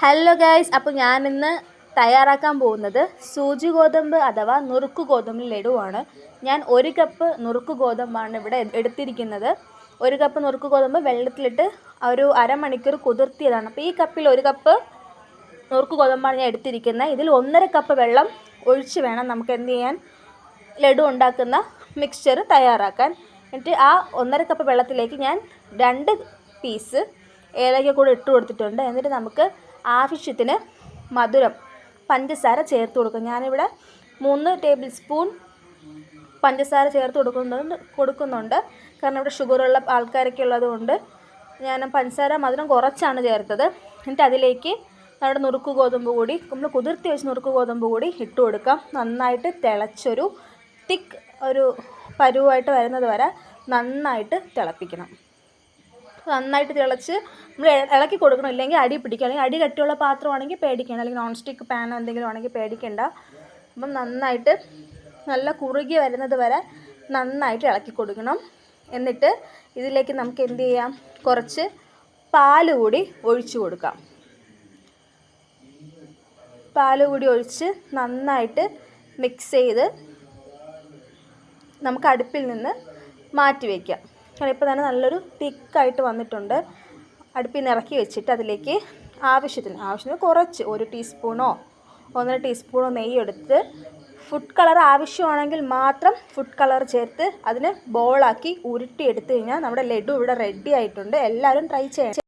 Hello guys അപ്പോൾ ഞാനിന്ന് തയ്യാറാക്കാൻ പോകുന്നത് സൂചി ഗോതമ്പ് അഥവാ നുറുക്ക് ഗോതമ്പ് ലഡുവാണ്. ഞാൻ ഒരു കപ്പ് നുറുക്ക് ഗോതമ്പാണ് ഇവിടെ എടുത്തിരിക്കുന്നത്. ഒരു കപ്പ് നുറുക്ക് ഗോതമ്പ് വെള്ളത്തിലിട്ട് ഒരു അരമണിക്കൂർ കുതിർത്തിയതാണ്. അപ്പോൾ ഈ കപ്പിൽ ഒരു കപ്പ് നുറുക്ക് ഗോതമ്പാണ് ഞാൻ എടുത്തിരിക്കുന്നത്. ഇതിൽ ഒന്നര കപ്പ് വെള്ളം ഒഴിച്ച് വേണം നമുക്ക് എന്ത് ചെയ്യാൻ? ലഡു ഉണ്ടാക്കുന്ന മിക്സ്ചർ തയ്യാറാക്കാൻ. എന്നിട്ട് ആ ഒന്നര കപ്പ് വെള്ളത്തിലേക്ക് ഞാൻ രണ്ട് പീസ് ഏലയ്ക്ക കൂടെ ഇട്ട് കൊടുത്തിട്ടുണ്ട്. എന്നിട്ട് നമുക്ക് ആവശ്യത്തിന് മധുരം പഞ്ചസാര ചേർത്ത് കൊടുക്കും. ഞാനിവിടെ മൂന്ന് ടേബിൾ സ്പൂൺ പഞ്ചസാര ചേർത്ത് കൊടുക്കുന്നുണ്ട് കൊടുക്കുന്നുണ്ട്. കാരണം ഇവിടെ ഷുഗറുള്ള ആൾക്കാരൊക്കെ ഉള്ളതുകൊണ്ട് ഞാൻ പഞ്ചസാര മധുരം കുറച്ചാണ് ചേർത്തത്. എന്നിട്ട് അതിലേക്ക് നമ്മുടെ നുറുക്ക് ഗോതമ്പ് കൂടി നമ്മൾ കുതിർത്തി വെച്ച് നുറുക്ക് ഗോതമ്പ് കൂടി ഇട്ട് കൊടുക്കാം. നന്നായിട്ട് തിളച്ചൊരു തിക്ക് ഒരു പരുവായിട്ട് വരുന്നത് വരെ നന്നായിട്ട് തിളപ്പിക്കണം. നന്നായിട്ട് തിളച്ച് നമ്മൾ ഇളക്കി കൊടുക്കണം. ഇല്ലെങ്കിൽ അടി പിടിക്കുക അല്ലെങ്കിൽ അടി കട്ടിയുള്ള പാത്രമാണെങ്കിൽ പേടിക്കേണ്ട. അല്ലെങ്കിൽ നോൺ സ്റ്റിക്ക് പാനോ എന്തെങ്കിലും ആണെങ്കിൽ പേടിക്കേണ്ട. അപ്പം നന്നായിട്ട് നല്ല കുറുകി വരുന്നത് വരെ നന്നായിട്ട് ഇളക്കി കൊടുക്കണം. എന്നിട്ട് ഇതിലേക്ക് നമുക്ക് എന്ത് ചെയ്യാം? കുറച്ച് പാൽ കൂടി ഒഴിച്ചു കൊടുക്കാം. പാൽ കൂടി ഒഴിച്ച് നന്നായിട്ട് മിക്സ് ചെയ്ത് നമുക്ക് അടുപ്പിൽ നിന്ന് മാറ്റി വയ്ക്കാം. കാരണം ഇപ്പോൾ തന്നെ നല്ലൊരു തിക്കായിട്ട് വന്നിട്ടുണ്ട്. അടുപ്പിൽ നിന്ന് ഇറക്കി വെച്ചിട്ട് അതിലേക്ക് ആവശ്യത്തിന് ആവശ്യത്തിന് കുറച്ച് ഒരു ടീസ്പൂണോ ഒന്നര ടീസ്പൂണോ നെയ്യ് എടുത്ത് ഫുഡ് കളർ ആവശ്യമാണെങ്കിൽ മാത്രം ഫുഡ് കളർ ചേർത്ത് അതിന് ബോളാക്കി ഉരുട്ടി എടുത്തു കഴിഞ്ഞാൽ നമ്മുടെ ലഡു ഇവിടെ റെഡി ആയിട്ടുണ്ട്. എല്ലാവരും ട്രൈ ചെയ്യണം.